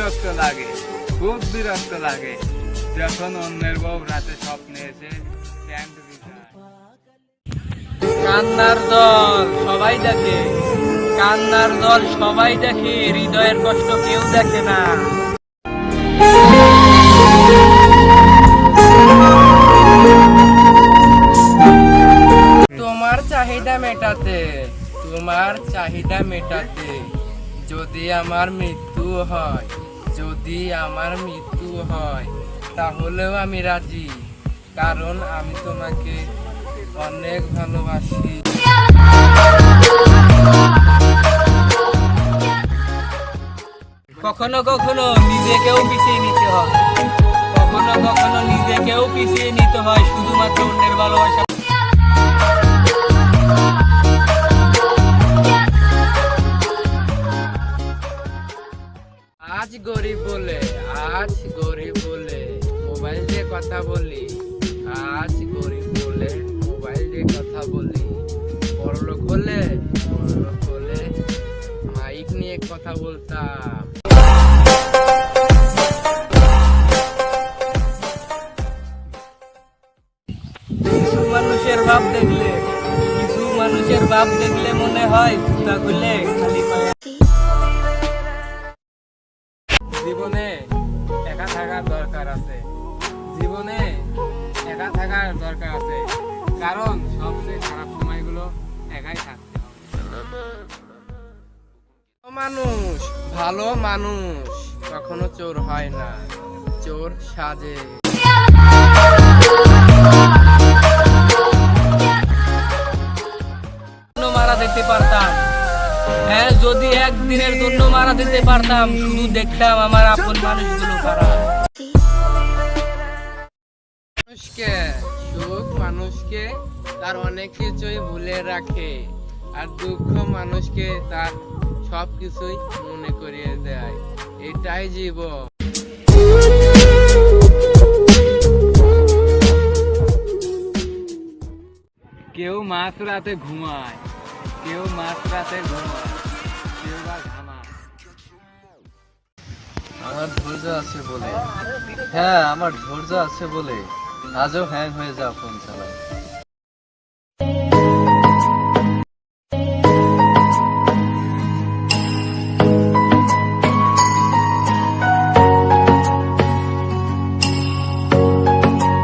বিরক্ত লাগে, খুব বিরক্ত লাগে। যখন অন্যের বউ রাতে স্বপ্নে এসে প্যান্ট কান্নার দল সবাই দেখে, কান্নার দল সবাই দেখে, হৃদয়ের কষ্ট কেউ দেখে না। তোমার চাহিদা মেটাতে, তোমার চাহিদা মেটাতে যদি আমার মৃত্যু হয় যদি আমার মৃত্যু হয়, তাহলেও আমি রাজি, কারণ আমি তোমাকে অনেক ভালোবাসি। কখনো কখনো নিজেকেও পিছিয়ে নিতে হয়। কখনো কখনো নিজেকেও পিছিয়ে নিতে হয়, শুধুমাত্র অন্যের ভালোবাসা। গরিব বলে, আজ গরিব বলে মোবাইল দিয়ে কথা বলি, আজ গরিব বলে মোবাইল দিয়ে কথা বলি। বড়লোক হলে বড়লোক হলে মাইক নিয়ে কথা বলতাম। মানুষের ভাব দেখলে, কিছু মানুষের ভাব দেখলে মনে হয় জুতা খুলে খালি জীবনে একা থাকার দরকার আছে। জীবনে একা থাকার দরকার আছে। কারণ সবচেয়ে খারাপ সময়গুলো একাই থাকতে হবে। মানুষ, ভালো মানুষ, কখনো চোর হয় না। চোর সাজে। মারা দিতে পারতাম। হ্যাঁ যদি একদিনের জন্য মারা দিতে পারতাম শুধু দেখতাম আমার আপন মানুষগুলো কারা। মানুষকে সুখ মানুষকে তার অনেক কিছুই ভুলে রাখে আর দুঃখ মানুষকে তার সব কিছুই মনে করিয়ে দেয়। এটাই জীবন। কেউ মাঝ রাতে ঘুমায়। কেউ মাঝ রাতে ঘুমায় কেউ বা ঘামায় আমার ধৈর্য আছে বলে। হ্যাঁ আমার ধৈর্য আছে বলে। আজও হ্যাং হয়ে যাও ফোন চালায়।